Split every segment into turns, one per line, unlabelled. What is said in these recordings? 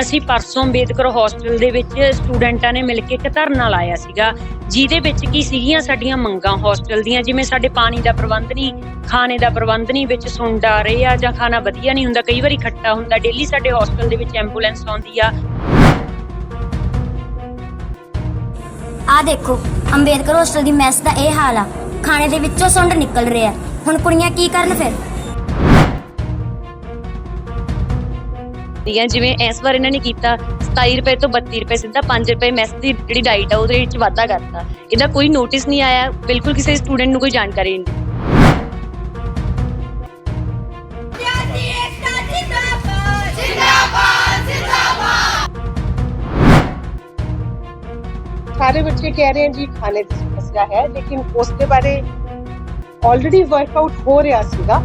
ਅਸੀਂ ਪਰਸੋਂ ਅੰਬੇਦਕਰ ਹੌਸਟਲ ਦੇ ਵਿੱਚ ਸਟੂਡੈਂਟਾਂ ਨੇ ਮਿਲ ਕੇ ਇੱਕ ਧਰਨਾ ਲਾਇਆ ਸੀਗਾ, ਜਿਹਦੇ ਵਿੱਚ ਕੀ ਸੀਗੀਆਂ ਸਾਡੀਆਂ ਮੰਗਾਂ ਹੌਸਟਲ ਦੀਆਂ? ਜਿਵੇਂ ਸਾਡੇ ਪਾਣੀ ਦਾ ਪ੍ਰਬੰਧ ਨਹੀਂ, ਖਾਣੇ ਦਾ ਪ੍ਰਬੰਧ ਨਹੀਂ, ਵਿੱਚ ਸੁੰਡ ਆ ਰਹੇ ਆ ਜਾਂ ਖਾਣਾ ਵਧੀਆ ਨਹੀਂ ਹੁੰਦਾ, ਕਈ ਵਾਰੀ ਖੱਟਾ ਹੁੰਦਾ ਡੇਲੀ ਸਾਡੇ ਹੌਸਟਲ ਦੇ ਵਿੱਚ ਐਂਬੂਲੈਂਸ ਆਉਂਦੀ ਆ।
ਆ ਦੇਖੋ, ਅੰਬੇਦਕਰ ਹੋਸਟਲ ਦੀ ਮੈਸ ਦਾ ਇਹ ਹਾਲ ਆ। ਖਾਣੇ ਦੇ ਵਿੱਚੋਂ ਸੁੰਡ ਨਿਕਲ ਰਿਹਾ ਹੁਣ ਕੁੜੀਆਂ ਕੀ ਕਰਨ ਫਿਰ?
ਦੀਆਂ ਜਿਵੇਂ ਇਸ ਵਾਰ ਇਹਨਾਂ ਨੇ ਕੀਤਾ 27 ਰੁਪਏ ਤੋਂ 32 ਰੁਪਏ ਸਿੱਧਾ 5 ਰੁਪਏ ਮੈਸ ਦੀ ਜਿਹੜੀ ਡਾਈਟ ਆ ਉਹਦੇ ਵਿੱਚ ਵਾਧਾ ਕਰਤਾ ਇਹਦਾ ਕੋਈ ਨੋਟਿਸ ਨਹੀਂ ਆਇਆ ਬਿਲਕੁਲ ਕਿਸੇ ਸਟੂਡੈਂਟ ਨੂੰ ਕੋਈ ਜਾਣਕਾਰੀ ਨਹੀਂ
ਸਿਆਸੀ ਏਕਤਾ ਜਿੰਦਾਬਾਦ ਜਿੰਦਾਬਾਦ ਜਿੰਦਾਬਾਦ
सारे बच्चे कह रहे हैं जी खाने की समस्या है लेकिन उसके बारे ਆਲਰੇਡੀ ਵਰਕਆਊਟ ਹੋ ਰਿਹਾ ਸੀਗਾ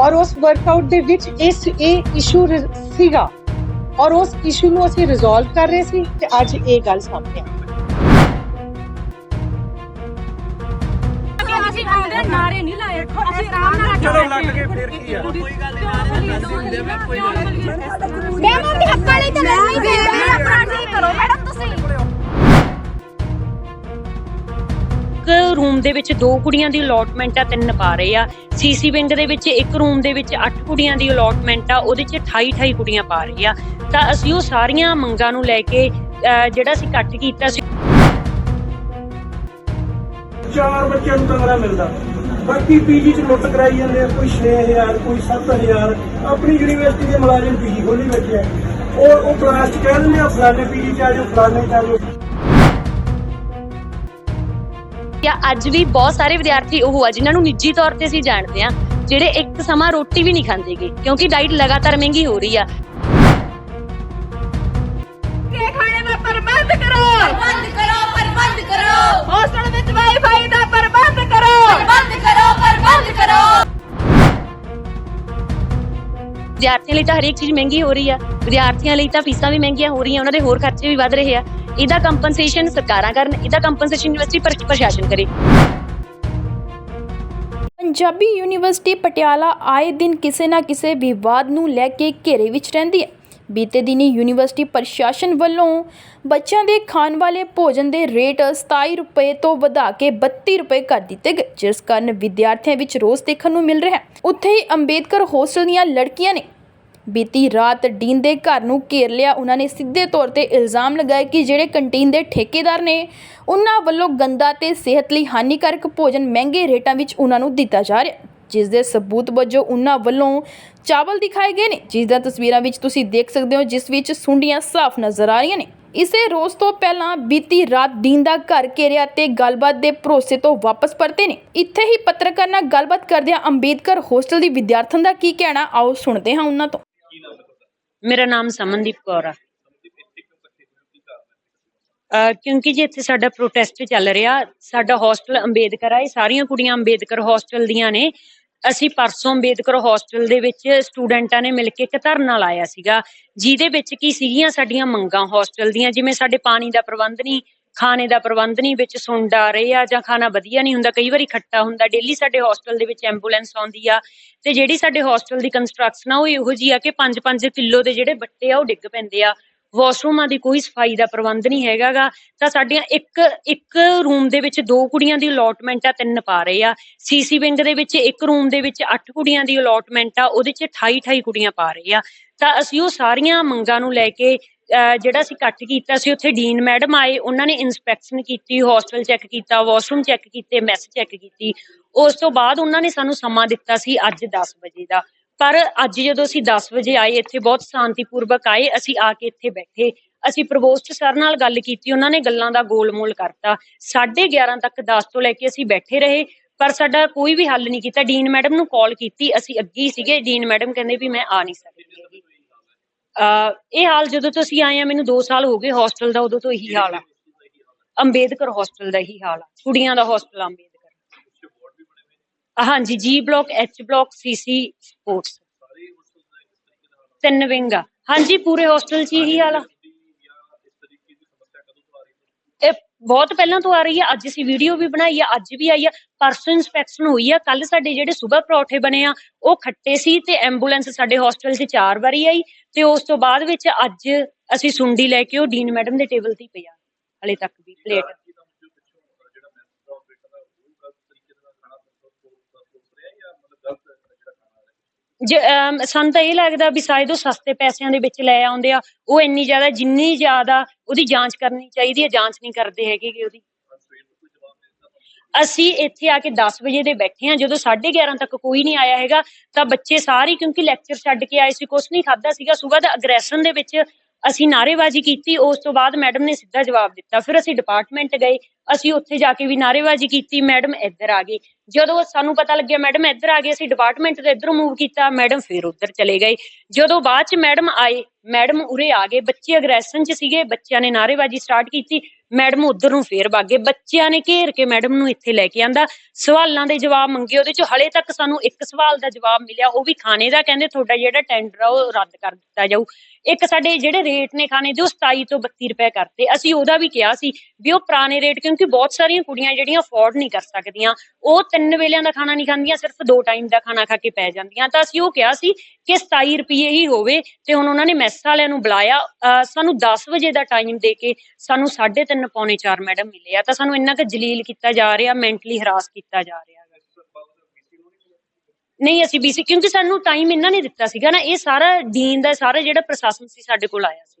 ਔਰ ਉਸ ਵਰਕਆਊਟ ਦੇ ਵਿੱਚ ਇਸ ਇਹ ਇਸ਼ੂ ਸੀਗਾ ਔਰ ਉਸ ਇਸ਼ੂ ਨੂੰ ਅਸੀਂ ਰਿਜ਼ੋਲਵ ਕਰ ਰਹੇ ਸੀ ਤੇ ਅੱਜ ਇਹ ਗੱਲ ਸਾਹਮਣੇ ਆਈ
ਅਸੀਂ ਆਉਂਦੇ ਨਾਰੇ ਨਹੀਂ ਲਾਏ ਅਸੀਂ ਆਰਾਮ ਨਾਲ
ਚਲੋ ਲੱਗ ਕੇ ਫਿਰ ਕੀ ਆ
ਮੈਡਮ
ਰੂਮ ਦੇ ਵਿੱਚ ਦੋ ਕੁੜੀਆਂ ਦੀ ਅਲੋਟਮੈਂਟ ਆ, ਤਿੰਨ ਪਾ ਰਹੇ ਆ। ਸੀਸੀ ਵਿੰਗ ਦੇ ਵਿੱਚ ਇੱਕ ਰੂਮ ਦੇ ਵਿੱਚ 8 ਕੁੜੀਆਂ ਦੀ ਅਲੋਟਮੈਂਟ ਆ, ਉਹਦੇ 'ਚ 28 28 ਕੁੜੀਆਂ ਪਾ ਰਹੇ ਆ। ਤਾਂ ਅਸੀਂ ਉਹ ਸਾਰੀਆਂ ਮੰਗਾਂ ਨੂੰ ਲੈ ਕੇ ਜਿਹੜਾ ਅਸੀਂ ਕੱਟ ਕੀਤਾ ਸੀ।
ਚਾਰ ਬੱਚਿਆਂ ਨੂੰ ਕਮਰਾ ਮਿਲਦਾ। ਬਾਕੀ ਪੀਜੀ ਚ ਲੁੱਟ ਕਰਾਈ ਜਾਂਦੇ ਆ, ਕੋਈ 6000 ਕੋਈ 7000 ਆਪਣੀ ਯੂਨੀਵਰਸਿਟੀ ਦੇ ਮੁਲਾਜ਼ਮ ਪੀਜੀ ਖੋਲੀ ਬੈਠੇ ਆ। ਉਹ ਉਹ ਕਲਾਸ ਕਹਿ ਦਿੰਦੇ ਆ, ਫਲਾਣੇ ਪੀਜੀ ਚ ਆ ਜਾਓ, ਫਲਾਣੇ ਚ ਆ ਜਾਓ।
ਜਾਂ ਅੱਜ ਵੀ ਬਹੁਤ ਸਾਰੇ ਵਿਦਿਆਰਥੀ ਉਹ ਆ ਜਿਨ੍ਹਾਂ ਨੂੰ ਨਿੱਜੀ ਤੌਰ ਤੇ ਅਸੀਂ ਜਾਣਦੇ ਆ ਜਿਹੜੇ ਇੱਕ ਸਮਾਂ ਰੋਟੀ ਵੀ ਨਹੀਂ ਖਾਂਦੇਗੇ ਕਿਉਂਕਿ ਡਾਈਟ ਲਗਾਤਾਰ ਮਹਿੰਗੀ ਹੋ ਰਹੀ ਆ।
ਕੇ ਖਾਣੇ ਦਾ ਪ੍ਰਬੰਧ ਕਰੋ?
ਪ੍ਰਬੰਧ ਕਰੋ ਪ੍ਰਬੰਧ ਕਰੋ।
ਹੋਸਟਲ ਵਿੱਚ ਵਾਈਫਾਈ ਦਾ ਪ੍ਰਬੰਧ ਕਰੋ।
ਪ੍ਰਬੰਧ ਕਰੋ ਪ੍ਰਬੰਧ ਕਰੋ।
ਵਿਦਿਆਰਥੀਆਂ ਲਈ ਤਾਂ ਹਰੇਕ ਚੀਜ਼ ਮਹਿੰਗੀ ਹੋ ਰਹੀ ਆ ਵਿਦਿਆਰਥੀਆਂ ਲਈ ਤਾਂ ਫੀਸਾਂ ਵੀ ਮਹਿੰਗੀਆਂ ਹੋ ਰਹੀਆਂ ਉਹਨਾਂ ਦੇ ਹੋਰ ਖਰਚੇ ਵੀ ਵੱਧ ਰਹੇ ਆ। ਇਹਦਾ ਕੰਪਨਸੇਸ਼ਨ ਸਰਕਾਰਾਂ ਕਰਨ, ਇਹਦਾ ਕੰਪਨਸੇਸ਼ਨ ਯੂਨੀਵਰਸਿਟੀ ਪ੍ਰਸ਼ਾਸਨ ਕਰੇ।
ਪੰਜਾਬੀ ਯੂਨੀਵਰਸਿਟੀ ਪਟਿਆਲਾ ਆਏ ਦਿਨ ਕਿਸੇ ਨਾ ਕਿਸੇ ਵਿਵਾਦ ਨੂੰ ਲੈ ਕੇ ਘੇਰੇ ਵਿੱਚ ਰਹਿੰਦੀ ਹੈ। ਬੀਤੇ ਦਿਨੀ ਯੂਨੀਵਰਸਿਟੀ ਪ੍ਰਸ਼ਾਸਨ ਵੱਲੋਂ ਬੱਚਿਆਂ ਦੇ ਖਾਣ ਵਾਲੇ ਭੋਜਨ ਦੇ ਰੇਟ 27 ਰੁਪਏ ਤੋਂ ਵਧਾ ਕੇ 32 ਰੁਪਏ ਕਰ ਦਿੱਤੇ ਗਏ, ਜਿਸ ਕਾਰਨ ਵਿਦਿਆਰਥੀਆਂ ਵਿੱਚ ਰੋਸ ਦੇਖਣ ਨੂੰ ਮਿਲ ਰਿਹਾ ਹੈ। ਉੱਥੇ ਹੀ ਅੰਬੇਦਕਰ ਹੋਸਟਲ ਦੀਆਂ ਲੜਕੀਆਂ ਨੇ ਬੀਤੀ ਰਾਤ ਡੀਨ ਦੇ ਘਰ ਨੂੰ ਘੇਰ ਲਿਆ। ਉਹਨਾਂ ਨੇ ਸਿੱਧੇ ਤੌਰ ਤੇ ਇਲਜ਼ਾਮ ਲਗਾਏ ਕਿ ਜਿਹੜੇ ਕੰਟੀਨ ਦੇ ਠੇਕੇਦਾਰ ਨੇ, ਉਹਨਾਂ ਵੱਲੋਂ ਗੰਦਾ ਤੇ ਸਿਹਤ ਲਈ ਹਾਨੀਕਾਰਕ ਭੋਜਨ ਮਹਿੰਗੇ ਰੇਟਾਂ ਵਿੱਚ ਉਹਨਾਂ ਨੂੰ ਦਿੱਤਾ ਜਾ ਰਿਹਾ ਜਿਸ ਦੇ ਸਬੂਤ ਵਜੋਂ ਉਹਨਾਂ ਵੱਲੋਂ ਚਾਵਲ ਦਿਖਾਏ ਗਏ ਨੇ। ਜਿਸ ਦੀਆਂ ਤਸਵੀਰਾਂ ਵਿੱਚ ਤੁਸੀਂ ਦੇਖ ਸਕਦੇ ਹੋ, ਜਿਸ ਵਿੱਚ ਸੁੰਡੀਆਂ ਸਾਫ਼ ਨਜ਼ਰ ਆ ਰਹੀਆਂ ਨੇ। ਇਸੇ ਰੋਜ਼ ਤੋਂ ਪਹਿਲਾਂ ਬੀਤੀ ਰਾਤ ਦੀਨ ਦਾ ਘਰ ਘੇਰਿਆ ਤੇ ਗੱਲਬਾਤ ਦੇ ਭਰੋਸੇ ਤੋਂ ਵਾਪਸ ਪਰਤੇ ਨੇ। ਇੱਥੇ ਹੀ ਪੱਤਰਕਾਰ ਨਾਲ ਗੱਲਬਾਤ ਕਰਦਿਆਂ ਅੰਬੇਦਕਰ ਹੋਸਟਲ ਦੀ ਵਿਦਿਆਰਥਣ ਦਾ ਕੀ ਕਹਿਣਾ, ਆਓ ਸੁਣਦੇ ਹਾਂ ਉਹਨਾਂ ਤੋਂ।
ਮੇਰਾ ਨਾਮ ਸਮਨਦੀਪ ਕੌਰ ਆ। ਕਿਉਂਕਿ ਜੀ ਇੱਥੇ ਸਾਡਾ ਪ੍ਰੋਟੈਸਟ ਚੱਲ ਰਿਹਾ, ਸਾਡਾ ਹੌਸਟਲ ਅੰਬੇਦਕਰ ਆ, ਇਹ ਸਾਰੀਆਂ ਕੁੜੀਆਂ ਅੰਬੇਦਕਰ ਹੌਸਟਲ ਦੀਆਂ ਨੇ। ਅਸੀਂ ਪਰਸੋਂ ਅੰਬੇਦਕਰ ਹੌਸਟਲ ਦੇ ਵਿੱਚ ਸਟੂਡੈਂਟਾਂ ਨੇ ਮਿਲ ਕੇ ਇੱਕ ਧਰਨਾ ਲਾਇਆ ਸੀਗਾ, ਜਿਹਦੇ ਵਿੱਚ ਕੀ ਸੀਗੀਆਂ ਸਾਡੀਆਂ ਮੰਗਾਂ ਹੌਸਟਲ ਦੀਆਂ, ਜਿਵੇਂ ਸਾਡੇ ਪਾਣੀ ਦਾ ਪ੍ਰਬੰਧ ਨਹੀਂ ਖਾਣੇ ਦਾ ਪ੍ਰਬੰਧ ਨਹੀਂ, ਵਿੱਚ ਸੁੰਡ ਆ ਰਹੇ ਆ ਜਾਂ ਖਾਣਾ ਵਧੀਆ ਨਹੀਂ ਹੁੰਦਾ, ਕਈ ਵਾਰੀ ਖੱਟਾ ਹੁੰਦਾ। ਡੇਲੀ ਸਾਡੇ ਹੌਸਟਲ ਦੇ ਵਿੱਚ ਐਂਬੂਲੈਂਸ ਆਉਂਦੀ ਆ ਤੇ ਜਿਹੜੀ ਸਾਡੇ ਹੌਸਟਲ ਦੀ ਕੰਸਟਰਕਸ਼ਨ ਆ, ਉਹ ਇਹੋ ਜੀ ਆ ਕਿ 5-5 ਕਿਲੋ ਦੇ ਜਿਹੜੇ ਬੱਟੇ ਆ, ਉਹ ਡਿੱਗ ਪੈਂਦੇ ਆ। ਵਾਸ਼ਰੂਮਾਂ ਦੀ ਕੋਈ ਸਫ਼ਾਈ ਦਾ ਪ੍ਰਬੰਧ ਨਹੀਂ ਹੈਗਾਗਾ। ਤਾਂ ਸਾਡੀਆਂ ਇੱਕ ਇੱਕ ਰੂਮ ਦੇ ਵਿੱਚ ਦੋ ਕੁੜੀਆਂ ਦੀ ਅਲੋਟਮੈਂਟ ਆ, ਤਿੰਨ ਪਾ ਰਹੇ ਆ। ਸੀਸੀ ਵਿੰਗ ਦੇ ਵਿੱਚ ਇੱਕ ਰੂਮ ਦੇ ਵਿੱਚ 8 ਕੁੜੀਆਂ ਦੀ ਅਲੋਟਮੈਂਟ ਆ, ਉਹਦੇ 'ਚ 28 28 ਕੁੜੀਆਂ ਪਾ ਰਹੇ ਆ। ਤਾਂ ਅਸੀਂ ਉਹ ਸਾਰੀਆਂ ਮੰਗਾਂ ਨੂੰ ਲੈ ਕੇ ਜਿਹੜਾ ਅਸੀਂ ਇਕੱਠ ਕੀਤਾ ਸੀ, ਉੱਥੇ ਡੀਨ ਮੈਡਮ ਆਏ, ਉਹਨਾਂ ਨੇ ਇਨਸਪੈਕਸ਼ਨ ਕੀਤੀ ਹੌਸਟਲ ਚੈੱਕ ਕੀਤਾ ਵਾਸ਼ਰੂਮ ਚੈੱਕ ਕੀਤੇ ਮੈਸ ਚੈੱਕ ਕੀਤੀ। ਉਸ ਤੋਂ ਬਾਅਦ ਉਹਨਾਂ ਨੇ ਸਾਨੂੰ ਸਮਾਂ ਦਿੱਤਾ ਸੀ ਅੱਜ 10 ਵਜੇ ਦਾ। ਪਰ ਅੱਜ ਜਦੋਂ ਅਸੀਂ 10 ਵਜੇ ਆਏ, ਇੱਥੇ ਬਹੁਤ ਸ਼ਾਂਤੀਪੂਰਵਕ ਆਏ, ਅਸੀਂ ਆ ਕੇ ਇੱਥੇ ਬੈਠੇ। ਅਸੀਂ ਪ੍ਰਵੋਸਟ ਸਰ ਨਾਲ ਗੱਲ ਕੀਤੀ, ਉਹਨਾਂ ਨੇ ਗੱਲਾਂ ਦਾ ਗੋਲਮੋਲ ਕਰਤਾ। 11:30 ਤੱਕ 10 ਤੋਂ ਲੈ ਕੇ ਅਸੀਂ ਬੈਠੇ ਰਹੇ, ਪਰ ਸਾਡਾ ਕੋਈ ਵੀ ਹੱਲ ਨਹੀਂ ਕੀਤਾ। ਡੀਨ ਮੈਡਮ ਨੂੰ ਕਾਲ ਕੀਤੀ, ਅਸੀਂ ਅੱਗੇ ਹੀ ਸੀਗੇ। ਡੀਨ ਮੈਡਮ ਕਹਿੰਦੇ ਵੀ ਮੈਂ ਆ ਨਹੀਂ ਸਕਦੀ ਹੈਗੀ। ਇਹ ਹਾਲ ਜਦੋਂ ਤੋਂ ਅਸੀਂ ਆਏ ਆ ਮੈਨੂੰ 2 ਸਾਲ ਹੋ ਗਏ ਹੌਸਟਲ ਦਾ, ਉਦੋਂ ਤੋਂ ਇਹੀ ਹਾਲ ਆ। ਅੰਬੇਦਕਰ ਹੌਸਟਲ ਦਾ ਇਹੀ ਹਾਲ ਆ। ਕੁੜੀਆਂ ਦਾ ਹੌਸਟਲ ਅੰਬੇਦਕਰ। ਹਾਂਜੀ G block H block CC sports ਤਿੰਨ ਵਿੰਗ ਆ। ਹਾਂਜੀ, ਪੂਰੇ ਹੌਸਟਲ 'ਚ ਇਹੀ ਹਾਲ ਆ ਇਹ ਬਹੁਤ ਪਹਿਲਾਂ ਤੋਂ ਆ ਰਹੀ ਹੈ ਅੱਜ ਅਸੀਂ ਵੀਡੀਓ ਵੀ ਬਣਾਈ ਆ ਅੱਜ ਵੀ ਆਈ ਆ ਪਰਸੋਂ ਇਨਸਪੈਕਸ਼ਨ ਹੋਈ ਆ ਕੱਲ ਸਾਡੇ ਜਿਹੜੇ ਸਵੇਰ ਪਰੌਠੇ ਬਣੇ ਆ ਉਹ ਖੱਟੇ ਸੀ ਤੇ ਐਂਬੂਲੈਂਸ ਸਾਡੇ ਹਸਪੀਟਲ 'ਚ ਚਾਰ ਵਾਰੀ ਆਈ ਤੇ ਉਸ ਤੋਂ ਬਾਅਦ ਵਿੱਚ ਅੱਜ ਅਸੀਂ ਸੁੰਡੀ ਲੈ ਕੇ ਉਹ ਡੀਨ ਮੈਡਮ ਦੇ ਟੇਬਲ ਤੇ ਪਿਆ ਹਲੇ ਤੱਕ ਵੀ ਪਲੇਟ ਜੇ ਅਮ, ਸਾਨੂੰ ਤਾਂ ਇਹ ਲੱਗਦਾ ਵੀ ਸ਼ਾਇਦ ਉਹ ਸਸਤੇ ਪੈਸਿਆਂ ਦੇ ਵਿੱਚ ਲੈ ਆਉਂਦੇ ਆ, ਉਹ ਇੰਨੀ ਜ਼ਿਆਦਾ, ਜਿੰਨੀ ਜ਼ਿਆਦਾ ਉਹਦੀ ਜਾਂਚ ਕਰਨੀ ਚਾਹੀਦੀ ਹੈ, ਜਾਂਚ ਨਹੀਂ ਕਰਦੇ ਹੈਗੇ ਗੇ ਉਹਦੀ। ਅਸੀਂ ਇੱਥੇ ਆ ਕੇ 10 ਵਜੇ ਦੇ ਬੈਠੇ ਆ ਜਦੋਂ 11:30 ਤੱਕ ਕੋਈ ਨਹੀਂ ਆਇਆ ਹੈਗਾ, ਤਾਂ ਬੱਚੇ ਸਾਰੇ, ਕਿਉਂਕਿ ਲੈਕਚਰ ਛੱਡ ਕੇ ਆਏ ਸੀ, ਕੁਛ ਨਹੀਂ ਖਾਦਾ ਸੀਗਾ ਸਵੇਰ ਦਾ ਅਗਰੈਸ਼ਨ ਦੇ ਵਿੱਚ ਅਸੀਂ ਨਾਅਰੇਬਾਜ਼ੀ ਕੀਤੀ, ਉਸ ਤੋਂ ਬਾਅਦ ਮੈਡਮ ਨੇ ਸਿੱਧਾ ਜਵਾਬ ਦਿੱਤਾ, ਫਿਰ ਅਸੀਂ ਡਿਪਾਰਟਮੈਂਟ ਗਏ ਅਸੀਂ ਉੱਥੇ ਜਾ ਕੇ ਵੀ ਨਾਅਰੇਬਾਜ਼ੀ ਕੀਤੀ, ਮੈਡਮ ਇੱਧਰ ਆ ਗਈ। ਜਦੋਂ ਸਾਨੂੰ ਪਤਾ ਲੱਗਿਆ, ਮੈਡਮ ਇੱਧਰ ਆ ਗਏ, ਅਸੀਂ ਡਿਪਾਰਟਮੈਂਟ ਦੇ ਇੱਧਰ ਮੂਵ ਕੀਤਾ, ਮੈਡਮ ਫਿਰ ਉੱਧਰ ਚਲੇ ਗਏ। ਜਦੋਂ ਬਾਅਦ ਚ ਮੈਡਮ ਆਏ, ਮੈਡਮ ਉਰੇ ਆ ਗਏ, ਬੱਚੇ ਅਗਰੈਸ਼ਨ ਚ ਸੀਗੇ, ਬੱਚਿਆਂ ਨੇ ਨਾਅਰੇਬਾਜ਼ੀ ਸਟਾਰਟ ਕੀਤੀ, ਮੈਡਮ ਉਧਰ ਨੂੰ ਫੇਰ ਭਾਗੇ ਬੱਚਿਆਂ ਨੇ ਘੇਰ ਕੇ ਮੈਡਮ ਨੂੰ ਇੱਥੇ ਲੈ ਕੇ ਆਂਦਾ। ਸਵਾਲਾਂ ਦੇ ਜਵਾਬ ਮੰਗੇ, ਉਹਦੇ ਚ ਹਲੇ ਤੱਕ ਸਾਨੂੰ ਇੱਕ ਸਵਾਲ ਦਾ ਜਵਾਬ ਮਿਲਿਆ, ਉਹ ਵੀ ਖਾਣੇ ਦਾ, ਕਹਿੰਦੇ ਤੁਹਾਡਾ ਜਿਹੜਾ ਟੈਂਡਰ ਆ, ਉਹ ਰੱਦ ਕਰ ਦਿੱਤਾ ਜਾਊ। ਇੱਕ ਸਾਡੇ ਜਿਹੜੇ ਰੇਟ ਨੇ ਖਾਣੇ ਦੇ ਉਹ 27 ਤੋਂ 32 ਰੁਪਏ ਕਰਤੇ, ਅਸੀਂ ਉਹਦਾ ਵੀ ਕਿਹਾ ਸੀ ਵੀ ਉਹ ਪੁਰਾਣੇ ਰੇਟ ਕਿਉਂਕਿ ਬਹੁਤ ਸਾਰੀਆਂ ਕੁੜੀਆਂ ਜਿਹੜੀਆਂ ਅਫੋਰਡ ਨਹੀਂ ਕਰ ਸਕਦੀਆਂ, ਉਹ ਤਿੰਨ ਵੇਲਿਆਂ ਦਾ ਖਾਣਾ ਨਹੀਂ ਖਾਂਦੀਆਂ, ਸਿਰਫ ਦੋ ਟਾਈਮ ਦਾ ਖਾਣਾ ਖਾ ਕੇ ਪੈ ਜਾਂਦੀਆਂ। ਤਾਂ ਅਸੀਂ ਉਹ ਕਿਹਾ ਸੀ ਕਿ 27 ਰੁਪਏ ਹੀ ਹੋਵੇ ਤੇ ਹੁਣ ਉਹਨਾਂ ਨੇ ਮੈਸ ਵਾਲਿਆਂ ਨੂੰ ਬੁਲਾਇਆ ਸਾਨੂੰ 10 ਵਜੇ ਦਾ ਟਾਈਮ ਦੇ ਕੇ ਸਾਨੂੰ 3:30 ਪੌਣੇ 4 ਮੈਡਮ ਮਿਲੇ ਆ, ਤਾਂ ਸਾਨੂੰ ਇੰਨਾ ਕੁ ਜਲੀਲ ਕੀਤਾ ਜਾ ਰਿਹਾ ਮੈਂਟਲੀ ਹਰਾਸ ਕੀਤਾ ਜਾ ਰਿਹਾ ਨਹੀਂ, ਅਸੀਂ ਬੀਸੀ ਕਿਉਂਕਿ ਸਾਨੂੰ ਟਾਈਮ ਇਹਨਾਂ ਨੇ ਦਿੱਤਾ ਸੀਗਾ ਨਾ, ਇਹ ਸਾਰਾ ਡੀਨ ਦਾ, ਸਾਰਾ ਜਿਹੜਾ ਪ੍ਰਸ਼ਾਸਨ ਸੀ ਸਾਡੇ ਕੋਲ ਆਇਆ ਸੀ।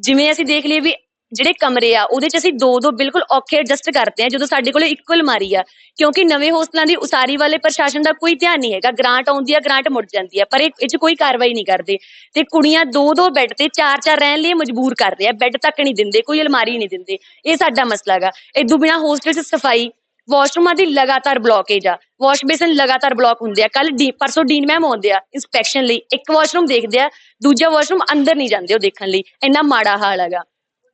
ਜਿਵੇਂ ਅਸੀਂ ਦੇਖ ਲਈਏ ਵੀ ਜਿਹੜੇ ਕਮਰੇ ਆ, ਉਹਦੇ ਚ ਅਸੀਂ ਦੋ ਦੋ ਬਿਲਕੁਲ ਔਖੇ ਐਡਜਸਟ ਕਰਦੇ ਆ, ਜਦੋਂ ਸਾਡੇ ਕੋਲ ਇੱਕੋ ਅਲਮਾਰੀ ਆ, ਕਿਉਂਕਿ ਨਵੇਂ ਹੋਸਟਲਾਂ ਦੀ ਉਸਾਰੀ ਵਾਲੇ ਪ੍ਰਸ਼ਾਸਨ ਦਾ ਕੋਈ ਧਿਆਨ ਨਹੀਂ ਹੈਗਾ, ਗ੍ਰਾਂਟ ਆਉਂਦੀ ਆ, ਗ੍ਰਾਂਟ ਮੁੜ ਜਾਂਦੀ ਆ, ਪਰ ਇਹ ਚ ਕੋਈ ਕਾਰਵਾਈ ਨਹੀਂ ਕਰਦੇ। ਤੇ ਕੁੜੀਆਂ ਦੋ ਦੋ ਬੈੱਡ ਤੇ ਚਾਰ ਚਾਰ ਰਹਿਣ ਲਈ ਮਜਬੂਰ ਕਰਦੇ ਆ, ਬੈੱਡ ਤੱਕ ਨਹੀਂ ਦਿੰਦੇ, ਕੋਈ ਅਲਮਾਰੀ ਨਹੀਂ ਦਿੰਦੇ, ਇਹ ਸਾਡਾ ਮਸਲਾ ਹੈਗਾ। ਇਦੋਂ ਬਿਨਾ ਹੋਸਟਲ 'ਚ ਸਫ਼ਾਈ ਵਾਸ਼ਰੂਮਾਂ ਦੀ ਲਗਾਤਾਰ ਬਲੌਕੇਜ ਆ ਵਾਸ਼ ਬੇਸਨ ਲਗਾਤਾਰ ਬਲੌਕ ਹੁੰਦੇ ਆ। ਕੱਲ ਪਰਸੋਂ ਡੀਨ ਮੈਮ ਆਉਂਦੇ ਆ ਇਨਸਪੈਕਸ਼ਨ ਲਈ। ਇੱਕ ਵਾਸ਼ਰੂਮ ਦੇਖਦੇ ਆ, ਦੂਜਾ ਵਾਸ਼ਰੂਮ ਅੰਦਰ ਨਹੀਂ ਜਾਂਦੇ ਉਹ ਦੇਖਣ ਲਈ। ਇੰਨਾ ਮਾੜਾ ਹਾਲ ਹੈਗਾ।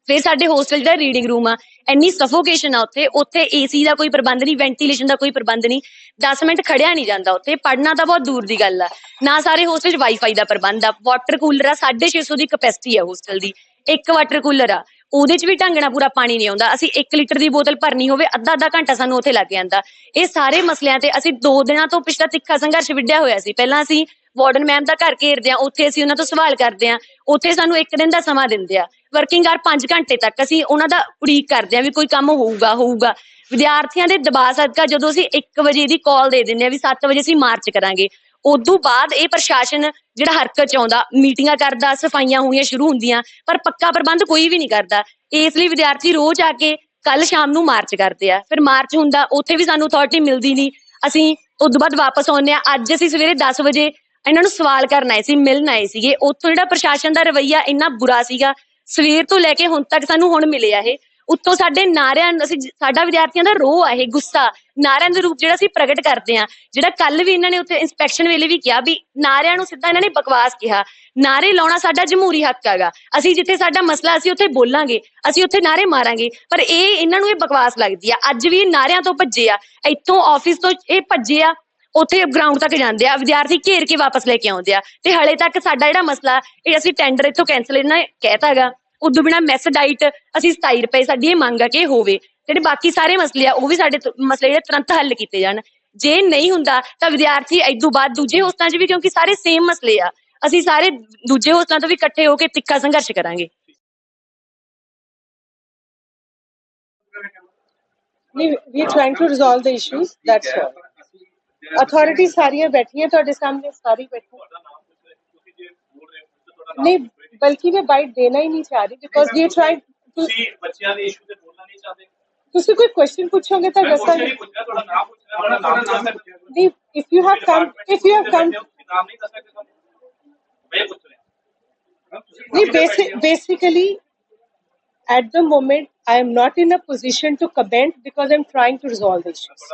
ਫਿਰ ਸਾਡੇ ਹੋਸਟਲ ਦਾ ਰੀਡਿੰਗ ਰੂਮ ਆ। ਇੰਨੀ ਸਫੋਕੇਸ਼ਨ ਆ ਉੱਥੇ। ਉੱਥੇ ਏਸੀ ਦਾ ਕੋਈ ਪ੍ਰਬੰਧ ਨਹੀਂ ਵੈਂਟੀਲੇਸ਼ਨ ਦਾ ਕੋਈ ਪ੍ਰਬੰਧ ਨਹੀਂ। 10 ਮਿੰਟ ਖੜਿਆ ਨਹੀਂ ਜਾਂਦਾ ਉੱਥੇ। ਪੜਨਾ ਤਾਂ ਬਹੁਤ ਦੂਰ ਦੀ ਗੱਲ ਆ। ਨਾ ਸਾਰੇ ਹੋਸਟਲ 'ਚ ਵਾਈਫਾਈ ਦਾ ਪ੍ਰਬੰਧ ਆ। ਵਾਟਰ ਕੂਲਰ ਆ। 650 ਦੀ ਕਪੈਸਿਟੀ ਆ ਹੋਸਟਲ ਦੀ। ਇੱਕ ਵਾਟਰ ਕੂਲਰ ਆ। ਉਹਦੇ 'ਚ ਵੀ ਢੰਗ ਨਾਲ ਪੂਰਾ ਪਾਣੀ ਨਹੀਂ ਆਉਂਦਾ। ਅਸੀਂ 1 ਲੀਟਰ ਦੀ ਬੋਤਲ ਭਰਨੀ ਹੋਵੇ, ਅੱਧਾ ਅੱਧਾ ਘੰਟਾ ਸਾਨੂੰ ਉੱਥੇ ਲੱਗ ਜਾਂਦਾ। ਇਹ ਸਾਰੇ ਮਸਲਿਆਂ ਤੇ ਅਸੀਂ 2 ਦਿਨਾਂ ਤੋਂ ਪਿਛਲਾ ਤਿੱਖਾ ਸੰਘਰਸ਼ ਵਿੱਢਿਆ ਹੋਇਆ ਸੀ। ਪਹਿਲਾਂ ਅਸੀਂ ਵਾਰਡਨ ਮੈਮ ਦਾ ਘਰ ਘੇਰਦੇ ਆ ਉੱਥੇ ਅਸੀਂ ਉਹਨਾਂ ਤੋਂ ਸਵਾਲ ਕਰਦੇ ਆ ਉੱਥੇ ਸਾਨੂੰ ਇੱਕ ਦਿਨ ਦਾ ਸਮਾਂ ਦਿੰਦੇ ਆ। ਵਰਕਿੰਗ ਆਰ 5 ਘੰਟੇ ਤੱਕ ਅਸੀਂ ਉਹਨਾਂ ਦਾ ਉਡੀਕ ਕਰਦੇ ਆ ਵੀ ਕੋਈ ਕੰਮ ਹੋਊਗਾ ਹੋਊਗਾ। ਵਿਦਿਆਰਥੀਆਂ ਦੇ ਦਬਾਅ ਸਦਕਾ ਜਦੋਂ ਅਸੀਂ 1 ਵਜੇ ਦੀ ਕਾਲ ਦੇ ਦਿੰਦੇ ਆ ਵੀ 7 ਵਜੇ ਅਸੀਂ ਮਾਰਚ ਕਰਾਂਗੇ। ਉਦੋਂ ਬਾਅਦ ਇਹ ਪ੍ਰਸ਼ਾਸਨ ਜਿਹੜਾ ਹਰਕਤ ਚ ਆਉਂਦਾ, ਮੀਟਿੰਗਾਂ ਕਰਦਾ, ਸਫਾਈਆਂ ਹੋਈਆਂ ਸ਼ੁਰੂ ਹੁੰਦੀਆਂ, ਪਰ ਪੱਕਾ ਪ੍ਰਬੰਧ ਕੋਈ ਵੀ ਨਹੀਂ ਕਰਦਾ। ਇਸ ਲਈ ਵਿਦਿਆਰਥੀ ਰੋਜ਼ ਆ ਕੇ ਕੱਲ ਸ਼ਾਮ ਨੂੰ ਮਾਰਚ ਕਰਦੇ ਆ। ਫਿਰ ਮਾਰਚ ਹੁੰਦਾ, ਉੱਥੇ ਵੀ ਸਾਨੂੰ ਅਥਾਰਟੀ ਮਿਲਦੀ ਨਹੀਂ। ਅਸੀਂ ਉਦੋਂ ਬਾਅਦ ਵਾਪਸ ਆਉਂਦੇ ਆ। ਅੱਜ ਅਸੀਂ ਸਵੇਰੇ 10 ਵਜੇ ਇਹਨਾਂ ਨੂੰ ਸਵਾਲ ਕਰਨ ਆਏ ਸੀ, ਮਿਲਣ ਆਏ ਸੀਗੇ। ਉੱਥੋਂ ਜਿਹੜਾ ਪ੍ਰਸ਼ਾਸਨ ਦਾ ਰਵੱਈਆ ਇੰਨਾ ਬੁਰਾ ਸੀਗਾ, ਸਵੇਰ ਤੋਂ ਲੈ ਕੇ ਹੁਣ ਤੱਕ ਸਾਨੂੰ ਹੁਣ ਮਿਲਿਆ ਇਹ। ਉੱਤੋਂ ਸਾਡੇ ਨਾਰਿਆਂ ਅਸੀਂ ਸਾਡਾ ਵਿਦਿਆਰਥੀਆਂ ਦਾ ਰੋਹ ਆ ਇਹ ਗੁੱਸਾ। ਨਾਰਿਆਂ ਦੇ ਰੂਪ ਜਿਹੜਾ ਅਸੀਂ ਪ੍ਰਗਟ ਕਰਦੇ ਆ ਜਿਹੜਾ ਕੱਲ ਵੀ ਇਹਨਾਂ ਨੇ ਉੱਥੇ ਇਨਸਪੈਕਸ਼ਨ ਵੇਲੇ ਵੀ ਕਿਹਾ ਵੀ ਨਾਰਿਆਂ ਨੂੰ ਸਿੱਧਾ ਇਹਨਾਂ ਨੇ ਬਕਵਾਸ ਕਿਹਾ। ਨਾਰੇ ਲਾਉਣਾ ਸਾਡਾ ਜਮਹੂਰੀ ਹੱਕ ਹੈਗਾ। ਅਸੀਂ ਜਿੱਥੇ ਸਾਡਾ ਮਸਲਾ, ਅਸੀਂ ਉੱਥੇ ਬੋਲਾਂਗੇ, ਅਸੀਂ ਉੱਥੇ ਨਾਰੇ ਮਾਰਾਂਗੇ। ਪਰ ਇਹ, ਇਹਨਾਂ ਨੂੰ ਇਹ ਬਕਵਾਸ ਲੱਗਦੀ ਆ। ਅੱਜ ਵੀ ਇਹ ਨਾਰਿਆਂ ਤੋਂ ਭੱਜੇ ਆ। ਇੱਥੋਂ ਆਫਿਸ ਤੋਂ ਇਹ ਭੱਜੇ ਆ, ਉੱਥੇ ਗਰਾਊਂਡ ਤੱਕ ਜਾਂਦੇ ਆ। ਵਿਦਿਆਰਥੀ ਘੇਰ ਕੇ ਵਾਪਸ ਲੈ ਕੇ ਆਉਂਦੇ ਆ। ਤੇ ਹਲੇ ਤੱਕ ਸਾਡਾ ਜਿਹੜਾ ਮਸਲਾ, ਇਹ ਅਸੀਂ ਟੈਂਡਰ ਇੱਥੋਂ ਕੈਨਸਲ ਇਹਨਾਂ ਨੇ ਕਹਿਤਾ ਹੈਗਾ। ਉਦੋਂ ਬਿਨਾ ਮੈਸਡਾਈਟ ਅਸੀਂ 27 ਰੁਪਏ ਸਾਡੀ ਇਹ ਮੰਗ ਆ ਕਿ ਹੋਵੇ। ਜਿਹੜੇ ਬਾਕੀ ਸਾਰੇ ਮਸਲੇ ਆ, ਉਹ ਵੀ ਸਾਡੇ ਮਸਲੇ ਜਿਹੜੇ ਤੁਰੰਤ ਹੱਲ ਕੀਤੇ ਜਾਣ। ਜੇ ਨਹੀਂ ਹੁੰਦਾ ਤਾਂ ਵਿਦਿਆਰਥੀ ਇਦੋਂ ਬਾਅਦ ਦੂਜੇ ਹੋਸਟਾਂ 'ਚ ਵੀ, ਕਿਉਂਕਿ ਸਾਰੇ ਸੇਮ ਮਸਲੇ ਆ, ਅਸੀਂ ਸਾਰੇ ਦੂਜੇ ਹੋਸਟਾਂ ਤੋਂ ਵੀ ਇਕੱਠੇ ਹੋ ਕੇ ਤਿੱਖਾ ਸੰਘਰਸ਼ ਕਰਾਂਗੇ।
we we are trying to resolve the issues, that's all. Authority ਸਾਰੀਆਂ ਬੈਠੀਆਂ, ਤੁਹਾਡੇ ਸਾਹਮਣੇ ਸਾਰੀ ਬੈਠੀ ਨਹੀਂ
बल्कि
वे बाइट देना ही नहीं चाह रही बिकॉज दे
ट्राई टू कोई क्वेश्चन पूछे तो रस्ता नहीं if you have
come
if you
have
come नहीं
basically at the moment i am not in a position to comment because i'm trying to resolve issues.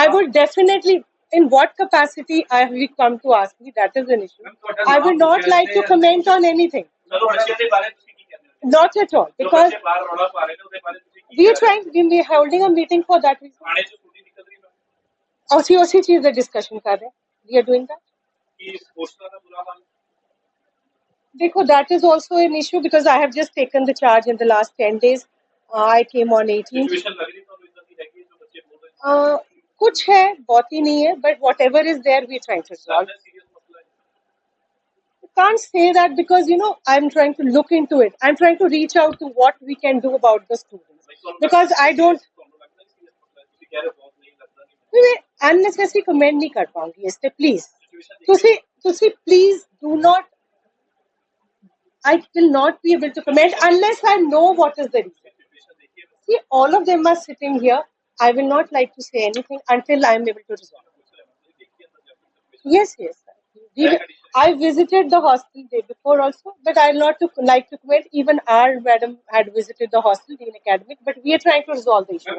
i would definitely in what capacity I have come to ask you That is an issue. I would not like to comment on anything
ਚਲੋ ਬੱਚਿਆਂ ਦੇ ਬਾਰੇ ਤੁਸੀਂ ਕੀ ਕਹਿੰਦੇ ਹੋ
not at all
ਜੋ
because
ਬੱਚੇ ਬਾਹਰ ਰੌਲਾ ਪਾ ਰਹੇ ਨੇ ਉਹਦੇ ਬਾਰੇ ਤੁਸੀਂ ਕੀ
we are
ਕਹਿ ਰਹੇ
trying we are holding a meeting for that reason
ਹੋ? ਥਾਣੇ ਚ ਛੁੱਟੀ ਨਿਕਲ ਰਹੀ ਹੈ
ਅਸੀਂ ਉਸੇ ਚੀਜ਼ ਦਾ ਡਿਸਕਸ਼ਨ ਕਰ ਰਹੇ ਹਾਂ we are doing that
ਕਿ ਹੋਸਟਲਾਂ ਦਾ ਬੁਰਾ ਹਾਲ
Dekho, that is also an issue because I have just taken the charge in the last 10 days. Uh, I came on 18th.
Situation ਲੱਗ ਰਹੀ ਤੁਹਾਨੂੰ ਇਦਾਂ ਦੀ ਹੈਗੀ ਹੈ ਜੋ ਬੱਚੇ ਬੋਲ ਰਹੇ ਨੇ
Uh, कुछ है बहुत ही नहीं है but whatever is there we trying to solve
ਜ਼ਿਆਦਾ
can't say that because you know I'm trying to look into it. I'm trying to reach out to what we can do about the students because I don't. मैं unnecessary comment नहीं कर पाऊंगी इस पे
please
तुसी तुसी please do not I will not be able to comment unless I know what is the reason see all of them are sitting here I will not like to say anything until I am able to resolve yes yes I visited the hostel day before also, but I'm not to, like to quit. Even our madam had visited the hostel, in Academic, but we are trying to resolve the issue.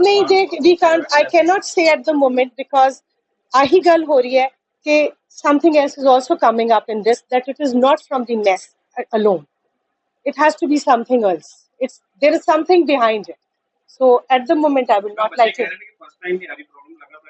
No, we can't, I cannot say at the moment because something else is also coming up in this that it is not from the mess alone. It has to be something else. It's There is something behind it. So at the moment, I will not like
it.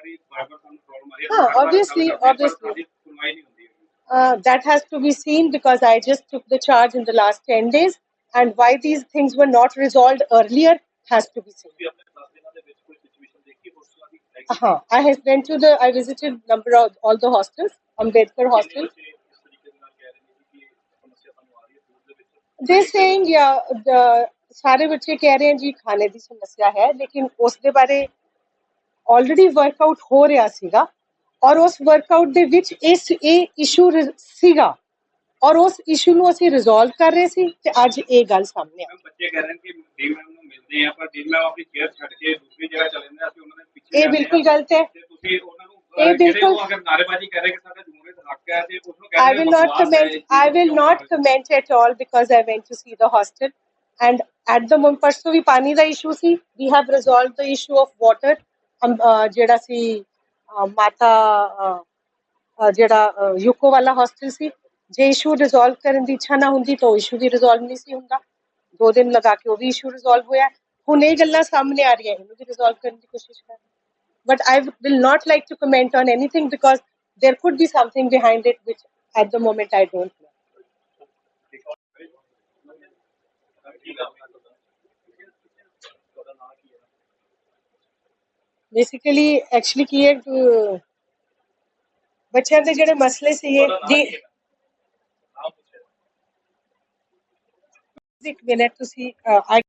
First time ਹੀ ਆ ਰਹੀ problem ਲਗਾਤਾਰ ਹੀ ਬਾਰ-ਬਾਰ ਸਾਨੂੰ problem ਆ ਰਹੀ ਹੈ
ਹਾਂ,
ਬਾਰ-ਬਾਰ
obviously,
ਗੱਲ ਕਰਦੇ ਹਾਂ, ਪਰ
obviously.
ਸਾਡੀ ਸੁਣਵਾਈ ਨਹੀਂ ਹੁੰਦੀ ਹੈਗੀ।
Uh, that has to be seen because I just took the charge in the last 10 days, and why these things were not resolved earlier has to be seen.
ਤੁਸੀਂ ਆਪਣੇ 10 ਦਿਨਾਂ ਦੇ ਵਿੱਚ ਕੋਈ ਸਿਚੁਏਸ਼ਨ ਦੇਖੀ ਹੋਸਟਲਾਂ ਦੀ like
Uh-huh. I have went to the, I visited number of all the hostels, Ambedkar hostel.
ਬੱਚੇ ਇਸ ਤਰੀਕੇ ਦੇ ਨਾਲ ਕਹਿ ਰਹੇ ਨੇ ਕਿ ਇਹ ਸਮੱਸਿਆ ਸਾਨੂੰ ਆ ਰਹੀ ਹੈ ਸਕੂਲ ਦੇ ਵਿੱਚ
They're saying, yeah, the, ਸਾਰੇ ਬੱਚੇ ਕਹਿ ਰਹੇ ਹਨ ਜੀ ਖਾਣੇ ਦੀ ਸਮੱਸਿਆ ਹੈ ਲੇਕਿਨ ਉਸ ਦੇ ਬਾਰੇ ਆਲਰੇਡੀ ਵਰਕਆਊਟ ਹੋ ਰਿਹਾ ਸੀਗਾ ਔਰ ਉਸ ਵਰਕਆਊਟ ਦੇ ਵਿੱਚ ਇਸ ਇਹ ਇਸ਼ੂ ਸੀਗਾ ਔਰ ਉਸ ਇਸ਼ੂ ਨੂੰ ਅਸੀਂ ਰਿਜ਼ੋਲਵ ਕਰ ਰਹੇ ਸੀ ਤੇ ਅੱਜ ਇਹ ਗੱਲ ਸਾਹਮਣੇ ਆ
ਮੈਮ ਬੱਚੇ ਕਹਿ ਰਹੇ ਨੇ ਕਿ ਡੀਨ ਮੈਮ ਨੂੰ ਮਿਲਦੇ ਆ ਪਰ ਡੀਨ ਮੈਮ ਆਪਣੀ ਚੇਅਰ ਛੱਡ ਕੇ ਦੂਸਰੀ ਜਗ੍ਹਾ ਚਲੇ ਜਾਂਦੇ ਆ, ਅਸੀਂ ਉਹਨਾਂ ਦੇ ਪਿੱਛੇ
ਇਹ ਬਿਲਕੁਲ। ਗਲਤ ਹੈ
ਤੇ ਤੁਸੀਂ ਉਹਨਾਂ ਨੂੰ
ਇਹ ਬਿਲਕੁਲ-
ਉਹ ਅਗਰ ਨਾਰੇਬਾਜ਼ੀ ਕਰ ਰਹੇ ਕਿ ਸਾਡਾ ਜਮਹੂਰੀਅਤ ਦਾ ਹੱਕ ਹੈ ਤੇ ਉਸ ਨੂੰ
I
ਕਹਿੰਦੇ
will not comment. I will not comment at all because I went to see the hostel. And at the moment, ਪਰਸੋਂ ਵੀ ਪਾਣੀ ਦਾ issue C. We have resolved the issue of water. ਜਿਹੜਾ ਸੀ ਮਾਤਾ ਜਿਹੜਾ ਯੂਕੋ ਵਾਲਾ hostel ਸੀ ਜੇ issue resolve ਕਰਨ ਦੀ ਇੱਛਾ ਨਾ ਹੁੰਦੀ ਤਾਂ ਇਸ਼ੂ ਵੀ ਰਿਜ਼ੋਲਵ ਨਹੀਂ ਸੀ ਹੁੰਦਾ ਦੋ ਦਿਨ ਲਗਾ ਕੇ ਉਹ ਵੀ ਇਸ਼ੂ ਰਿਜ਼ੋਲਵ ਹੋਇਆ ਹੁਣ ਇਹ ਗੱਲਾਂ ਸਾਹਮਣੇ ਆ ਰਹੀਆਂ ਇਹਨੂੰ ਵੀ ਰਿਜ਼ੋਲਵ ਕਰਨ ਦੀ ਕੋਸ਼ਿਸ਼ ਕਰ but I will not like to comment on anything because there could be something behind it which at the moment I don't know. Basically actually ਕੀ ਹੈ ਬੱਚਿਆਂ ਦੇ ਜਿਹੜੇ ਮਸਲੇ ਸੀਗੇ ਜੀ। ਇੱਕ ਮਿੰਟ ਤੁਸੀਂ